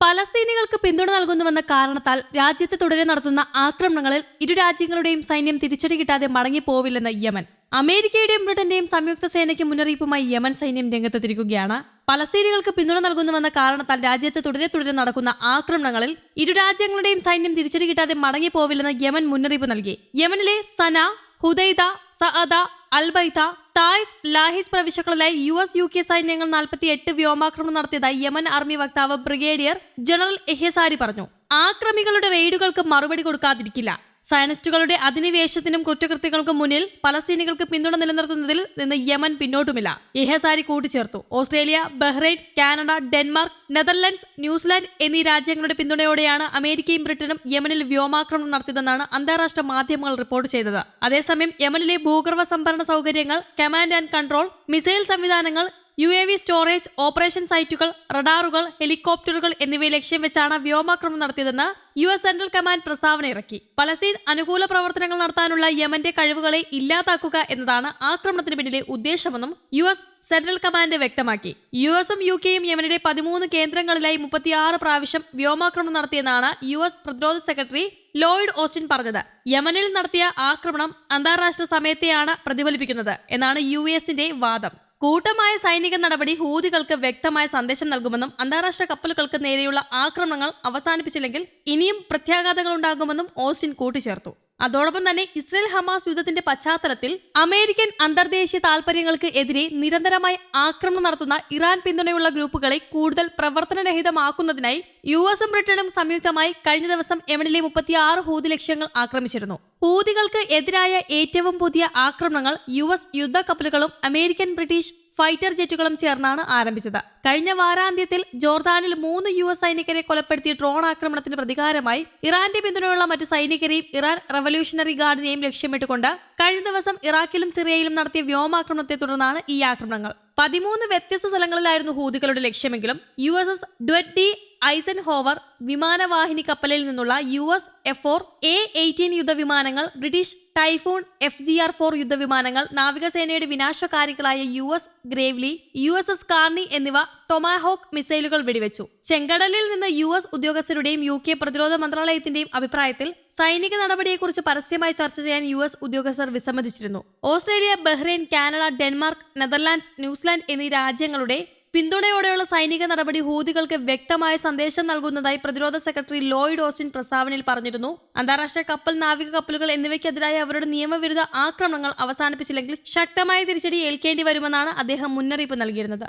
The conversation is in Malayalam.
പലസ്തീനികൾക്ക് പിന്തുണ നൽകുന്നുവെന്ന കാരണത്താൽ രാജ്യത്ത് തുടരെ നടത്തുന്ന ആക്രമണങ്ങളിൽ ഇരു രാജ്യങ്ങളുടെയും സൈന്യം തിരിച്ചടി കിട്ടാതെ മടങ്ങിപ്പോവില്ലെന്ന് യമൻ. അമേരിക്കയുടെയും ബ്രിട്ടന്റെയും സംയുക്ത സേനയ്ക്ക് മുന്നറിയിപ്പുമായി യമൻ സൈന്യം രംഗത്തെത്തിരിക്കുകയാണ് പലസ്തീനികൾക്ക് പിന്തുണ നൽകുന്നുവെന്ന കാരണത്താൽ രാജ്യത്ത് തുടരെ തുടരെ നടക്കുന്ന ആക്രമണങ്ങളിൽ ഇരു രാജ്യങ്ങളുടെയും സൈന്യം തിരിച്ചടി കിട്ടാതെ മടങ്ങിപ്പോവില്ലെന്ന് യമൻ മുന്നറിയിപ്പ് നൽകി. യമനിലെ Sanaa Hodeidah Saada Al Bayda Taiz Lahij പ്രവിശ്യകളിലായി U S U K സൈന്യങ്ങൾ നാൽപ്പത്തി എട്ട് വ്യോമാക്രമണം നടത്തിയതായി യമൻ ആർമി വക്താവ് ബ്രിഗേഡിയർ ജനറൽ എഹ്യസാരി പറഞ്ഞു. ആക്രമികളുടെ റെയ്ഡുകൾക്ക് മറുപടി കൊടുക്കാതിരിക്കില്ല. സയനിസ്റ്റുകളുടെ അധിനിവേശത്തിനും കുറ്റകൃത്യങ്ങൾക്കും മുന്നിൽ പലസ്തീനികൾക്ക് പിന്തുണ നിലനിർത്തുന്നതിൽ നിന്ന് യമൻ പിന്നോട്ടുമില്ല. ഇഹസാരി കൂട്ടിച്ചേർത്തു. Australia Bahrain Canada Denmark Netherlands New Zealand എന്നീ രാജ്യങ്ങളുടെ പിന്തുണയോടെയാണ് അമേരിക്കയും ബ്രിട്ടനും യമനിൽ വ്യോമാക്രമണം നടത്തിയതെന്നാണ് അന്താരാഷ്ട്ര മാധ്യമങ്ങൾ റിപ്പോർട്ട് ചെയ്തത്. അതേസമയം യമനിലെ ഭൂഗർഭ സംഭരണ സൗകര്യങ്ങൾ കമാൻഡ് ആൻഡ് കൺട്രോൾ മിസൈൽ സംവിധാനങ്ങൾ U A V storage operation സൈറ്റുകൾ റഡാറുകൾ ഹെലികോപ്റ്ററുകൾ എന്നിവയെ ലക്ഷ്യം വെച്ചാണ് വ്യോമാക്രമണം നടത്തിയതെന്ന് യു എസ് സെൻട്രൽ കമാൻഡ് പ്രസ്താവന ഇറക്കി. പലസ്തീൻ അനുകൂല പ്രവർത്തനങ്ങൾ നടത്താനുള്ള യമന്റെ കഴിവുകളെ ഇല്ലാതാക്കുക എന്നതാണ് ആക്രമണത്തിന് പിന്നിലെ ഉദ്ദേശമെന്നും യു എസ് സെൻട്രൽ കമാൻഡ് വ്യക്തമാക്കി. യു എസും യു കെയും യമനിലെ പതിമൂന്ന് കേന്ദ്രങ്ങളിലായി മുപ്പത്തിയാറ് പ്രാവശ്യം വ്യോമാക്രമണം നടത്തിയെന്നാണ് യു എസ് പ്രതിരോധ സെക്രട്ടറി ലോയിഡ് ഓസ്റ്റിൻ പറഞ്ഞത്. യമനിൽ നടത്തിയ ആക്രമണം അന്താരാഷ്ട്ര സമയത്തെയാണ് പ്രതിഫലിപ്പിക്കുന്നത് എന്നാണ് യു എസിന്റെ വാദം. കൂട്ടമായ സൈനിക നടപടി ഹൂതികൾക്ക് വ്യക്തമായ സന്ദേശം നൽകുമെന്നും അന്താരാഷ്ട്ര കപ്പലുകൾക്ക് നേരെയുള്ള ആക്രമണങ്ങൾ അവസാനിപ്പിച്ചില്ലെങ്കിൽ ഇനിയും പ്രത്യാഘാതങ്ങൾ ഉണ്ടാകുമെന്നും ഓസ്റ്റിൻ കൂട്ടിച്ചേർത്തു അതോടൊപ്പം തന്നെ ഇസ്രയേൽ ഹമാസ് യുദ്ധത്തിന്റെ പശ്ചാത്തലത്തിൽ അമേരിക്കൻ അന്തർദേശീയ താൽപര്യങ്ങൾക്ക് എതിരെ നിരന്തരമായി ആക്രമണം നടത്തുന്ന ഇറാൻ പിന്തുണയുള്ള ഗ്രൂപ്പുകളെ കൂടുതൽ പ്രവർത്തനരഹിതമാക്കുന്നതിനായി യു എസും ബ്രിട്ടനും സംയുക്തമായി കഴിഞ്ഞ ദിവസം യമനിലെ മുപ്പത്തിയാറ് ഹൂതി ലക്ഷ്യങ്ങൾ ആക്രമിച്ചിരുന്നു. ഹൂതികൾക്ക് എതിരായ ഏറ്റവും പുതിയ ആക്രമണങ്ങൾ യു എസ് യുദ്ധക്കപ്പലുകളും അമേരിക്കൻ ബ്രിട്ടീഷ് ഫൈറ്റർ ജെറ്റുകളും ചേർന്നാണ് ആരംഭിച്ചത്. കഴിഞ്ഞ വാരാന്ത്യത്തിൽ ജോർദാനിൽ മൂന്ന് യു എസ് സൈനികരെ കൊലപ്പെടുത്തിയ ഡ്രോൺ ആക്രമണത്തിന് പ്രതികാരമായി ഇറാന്റെ പിന്തുണയുള്ള മറ്റ് സൈനികരെയും ഇറാൻ റവല്യൂഷണറി ഗാർഡിനെയും ലക്ഷ്യമിട്ടുകൊണ്ട് കഴിഞ്ഞ ദിവസം ഇറാഖിലും സിറിയയിലും നടത്തിയ വ്യോമാക്രമണത്തെ തുടർന്നാണ് ഈ ആക്രമണങ്ങൾ. പതിമൂന്ന് വ്യത്യസ്ത സ്ഥലങ്ങളിലായിരുന്നു ഹൂതികളുടെ ലക്ഷ്യമെങ്കിലും U S S Dwight Eisenhower വിമാനവാഹിനി കപ്പലിൽ നിന്നുള്ള U S F four A eighteen യുദ്ധവിമാനങ്ങൾ British Typhoon F G R four യുദ്ധവിമാനങ്ങൾ നാവികസേനയുടെ വിനാശകാരികളായ U S Gravely U S S Carney എന്നിവ ടൊമാഹോക്ക് മിസൈലുകൾ വെടിവെച്ചു. ചെങ്കടലിൽ നിന്ന് യു എസ് ഉദ്യോഗസ്ഥരുടെയും യു കെ പ്രതിരോധ മന്ത്രാലയത്തിന്റെയും അഭിപ്രായത്തിൽ സൈനിക നടപടിയെക്കുറിച്ച് പരസ്യമായി ചർച്ച ചെയ്യാൻ യു എസ് ഉദ്യോഗസ്ഥർ വിസമ്മതിച്ചിരുന്നു. Australia Bahrain Canada Denmark Netherlands New Zealand എന്നീ രാജ്യങ്ങളുടെ പിന്തുണയോടെയുള്ള സൈനിക നടപടി ഹൂതികൾക്ക് വ്യക്തമായ സന്ദേശം നൽകുന്നതായി പ്രതിരോധ സെക്രട്ടറി ലോയിഡ് ഓസ്റ്റിൻ പ്രസ്താവനയിൽ പറഞ്ഞിരുന്നു. അന്താരാഷ്ട്ര കപ്പൽ നാവിക കപ്പലുകൾ എന്നിവയ്ക്കെതിരായ അവരുടെ നിയമവിരുദ്ധ ആക്രമണങ്ങൾ അവസാനിപ്പിച്ചില്ലെങ്കിൽ ശക്തമായ തിരിച്ചടി ഏൽക്കേണ്ടി വരുമെന്നാണ് അദ്ദേഹം മുന്നറിയിപ്പ് നൽകിയിരുന്നത്.